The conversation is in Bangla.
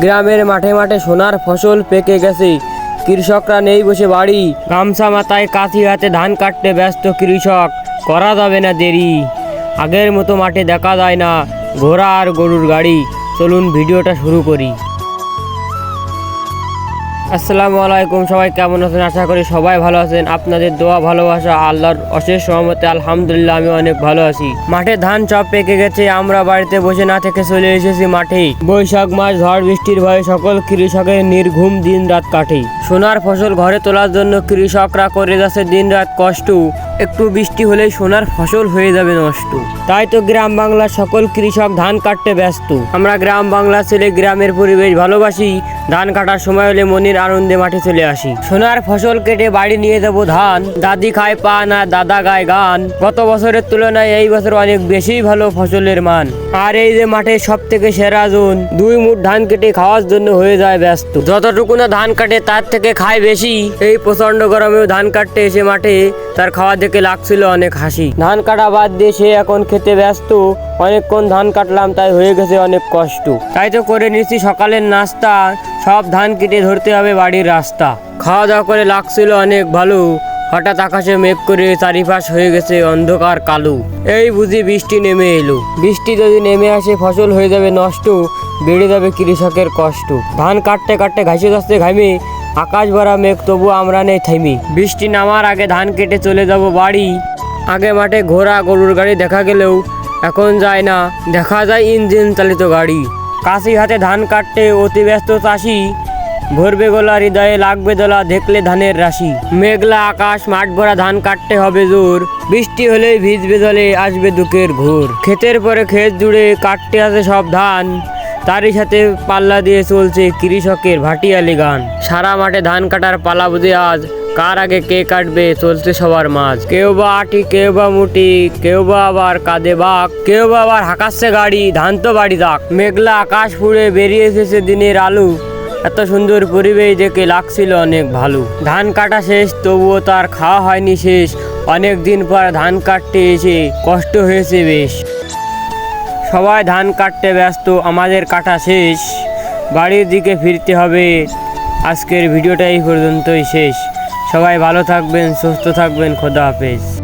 গ্রামের মাঠে মাঠে সোনার ফসল পেকে গেছে। কৃষকরা নেই বসে বাড়ি। গামছা মাথায় কাঁথি হাতে ধান কাটতে ব্যস্ত কৃষক। করা যাবে না দেরি। আগের মতো মাঠে দেখা যায় না। ঘোড়া আর গরুর গাড়ি। চলুন ভিডিওটা শুরু করি। আসসালামু আলাইকুম, সবাই কেমন আছেন? আশা করি সবাই ভালো আছেন। আপনাদের দোয়া, ভালোবাসা, আল্লাহর অশেষ সহমতে আলহামদুলিল্লাহ আমি অনেক ভালো আছি। মাঠে ধান চপ পেকে গেছে, আমরা বাড়িতে বসে না থেকে চলে এসেছি মাঠে। বৈশাখ মাস, ঝড় বৃষ্টির ভয়ে সকল কৃষকের নির্ঘুম দিন রাত কাটে। সোনার ফসল ঘরে তোলার জন্য কৃষকরা করে যাচ্ছে দিন রাত কষ্ট। একটু বৃষ্টি হলেই সোনার ফসল হয়ে যাবে নষ্ট। তাই তো গ্রাম বাংলার সকল কৃষক ধান কাটতে ব্যস্ত। আমরা গ্রাম বাংলা ছেলে, গ্রামের পরিবেশ ভালোবাসি। ধান কাটার সময় হলে মনির আনন্দে মাঠে চলে আসি। সোনার ফসল কেটে বাড়ি নিয়ে যাব ধান। দাদি খায় পান আর দাদা গায় গান। গত বছরের তুলনায় এই বছর অনেক বেশি ভালো ফসলের মান। আর এই যে মাঠে সব থেকে সেরা জোন, দুই মুঠ ধান কেটে খাওয়ার জন্য হয়ে যায় ব্যস্ত। যতটুকু না ধান কাটে, তার থেকে খায় বেশি। এই প্রচণ্ড গরমেও ধান কাটতে এসে মাঠে তার খাওয়া দেখে লাগছিল অনেক হাসি। ধান কাটা বাদ দিয়ে সে এখন খেতে ব্যস্ত। অনেকক্ষণ ধান কাটলাম, তাই হয়ে গেছে অনেক কষ্ট। তাই তো করে নিচ্ছি সকালের নাস্তা। সব ধান কেটে ধরতে হবে বাড়ির রাস্তা। খাওয়া দাওয়া করে লাগছিল অনেক ভালো। হঠাৎ আকাশে মেঘ করে চারিপাশ হয়ে গেছে অন্ধকার কালো। এই বুঝি বৃষ্টি নেমে এলো। বৃষ্টি যদি নেমে আসে, ফসল হয়ে যাবে নষ্ট। বেড়ে যাবে কৃষকের কষ্ট। ধান কাটতে কাটতে ঘাসে যাচ্ছে ঘামে। আকাশ ভরা মেঘ তবু আমরা নেই থামি। বৃষ্টি নামার আগে ধান কেটে চলে যাব বাড়ি। আগে মাঠে ঘোড়া গরুর গাড়ি দেখা গেলেও এখন যায় না। দেখা যায় ইঞ্জিন চালিত গাড়ি। কাশি হাতে ধান কাটতে অতি ব্যস্ত চাষি। ভরবে গোলা হৃদয়ে লাগবে দোলা দেখলে ধানের রাশি। মেঘলা আকাশ, মাঠ ভরা ধান কাটতে হবে জোর। বৃষ্টি হলেই ভিজবে জলে আসবে দুঃখের ঘোর। ক্ষেতের পরে ক্ষেত জুড়ে কাটতে আছে সব ধান। তারই সাথে পাল্লা দিয়ে চলছে কৃষকের ভাটিয়ালি গান। সারা মাঠে ধান কাটার পালা বুঝে আজ কার আগে কে কাটবে চলছে সবার মাছ কেউ বা আটি, কেউ বা মুটি, কেউ বা আবার কাঁধে বাঘ কেউ বা আবার হাঁকাচ্ছে গাড়ি, ধান তো বাড়ি দাক মেঘলা আকাশ ফুড়ে বেরিয়ে এসেছে দিনের আলু। এত সুন্দর পরিবেশ দেখে লাগছিল অনেক ভালো। ধান কাটা শেষ, তবুও তার খাওয়া হয়নি শেষ। অনেক দিন পর ধান কাটতে এসে কষ্ট হয়েছে বেশ। সবাই ধান কাটতে ব্যস্ত, আমাদের কাটা শেষ। বাড়ির দিকে ফিরতে হবে। আজকের ভিডিওটা এই পর্যন্তই শেষ। সবাই ভালো থাকবেন, সুস্থ থাকবেন, খোদা হাফেজ।